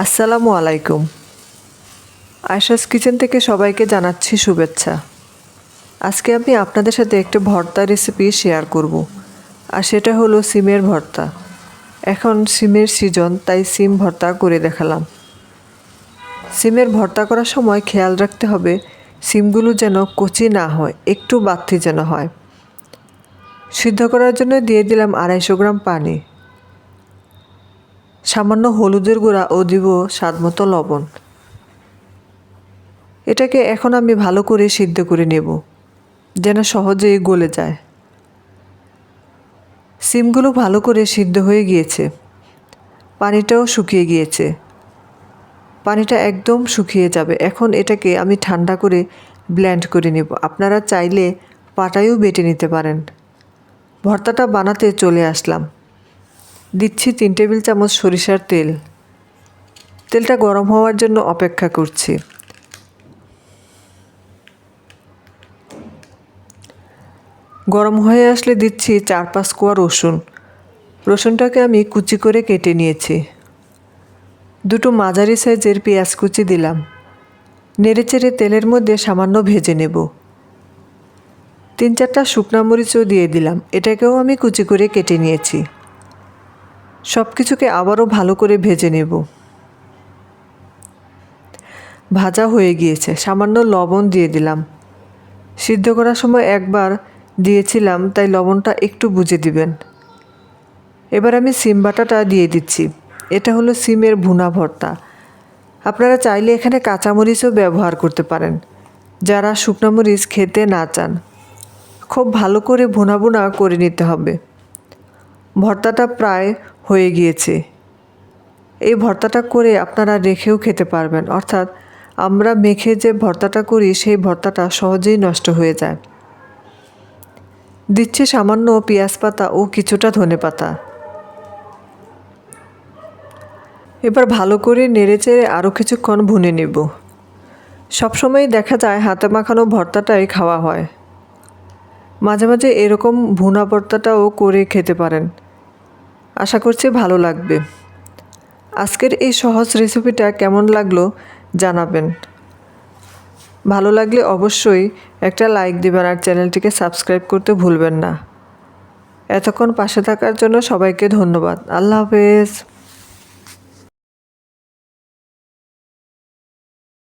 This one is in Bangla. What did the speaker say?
আসসালামু আলাইকুম। আয়সাস কিচেন থেকে সবাইকে জানাচ্ছি শুভেচ্ছা। আজকে আমি আপনাদের সাথে একটি ভর্তা রেসিপি শেয়ার করব, আর সেটা হলো সিমের ভর্তা। এখন সিমের সিজন, তাই সিম ভর্তা করে দেখালাম। সিমের ভর্তা করার সময় খেয়াল রাখতে হবে, সিমগুলো যেন কচি না হয়, একটু বাত্তি যেন হয়। সিদ্ধ করার জন্য দিয়ে দিলাম আড়াইশো গ্রাম পানি। সামান্য হলুদের গুঁড়া ও দিব স্বাদমতো লবণ। এটাকে এখন আমি ভালো করে সিদ্ধ করে নেব, যেন সহজেই গলে যায়। সিমগুলো ভালো করে সিদ্ধ হয়ে গিয়েছে। পানিটাও শুকিয়ে গিয়েছে। পানিটা একদম শুকিয়ে যাবে। এখন এটাকে আমি ঠান্ডা করে ব্ল্যান্ড করে নেব। আপনারা চাইলে পাটায়ও বেটে নিতে পারেন। ভর্তাটা বানাতে চলে আসলাম। দিচ্ছি তিন টেবিল চামচ সরিষার তেল। তেলটা গরম হওয়ার জন্য অপেক্ষা করছি। গরম হয়ে আসলে দিচ্ছি চার পাঁচ কোয়া রসুন। রসুনটাকে আমি কুচি করে কেটে নিয়েছি। দুটো মাঝারি সাইজের পেঁয়াজ কুচি দিলাম। নেড়েচেড়ে তেলের মধ্যে সামান্য ভেজে নেব। তিন চারটা শুকনা মরিচও দিয়ে দিলাম। এটাকেও আমি কুচি করে কেটে নিয়েছি। সব কিছুকে আবারও ভালো করে ভেজে নেব। ভাজা হয়ে গিয়েছে। সামান্য লবণ দিয়ে দিলাম। সিদ্ধ করার সময় একবার দিয়েছিলাম, তাই লবণটা একটু বুঝে দিবেন। এবার আমি সিম বাটাটা দিয়ে দিচ্ছি। এটা হলো সিমের ভুনা ভর্তা। আপনারা চাইলে এখানে কাঁচামরিচও ব্যবহার করতে পারেন। যারা শুকনো মরিচ খেতে না চান, খুব ভালো করে ভুনা ভুনা করে নিতে হবে। ভর্তাটা প্রায় হয়ে গিয়েছে। এই ভর্তাটা করে আপনারা রেখেও খেতে পারবেন। অর্থাৎ আমরা মেখে যে ভর্তাটা করি, সেই ভর্তাটা সহজেই নষ্ট হয়ে যায়। দিচ্ছে সামান্য পেঁয়াজ পাতা ও কিছুটা ধনে পাতা। এবার ভালো করে নেড়েচেড়ে আরও কিছুক্ষণ ভুনে নেব। সবসময় দেখা যায় হাতে মাখানো ভর্তাটাই খাওয়া হয়। মাঝে মাঝে এরকম ভুনা ভর্তাটাও করে খেতে পারেন। আশা করছি ভালো লাগবে। আজকের এই সহজ রেসিপিটা কেমন লাগল জানাবেন। ভালো লাগলে অবশ্যই একটা লাইক দেবেন আর চ্যানেলটিকে সাবস্ক্রাইব করতে ভুলবেন না। এতক্ষণ পাশে থাকার জন্য সবাইকে ধন্যবাদ। আল্লাহ হাফেজ।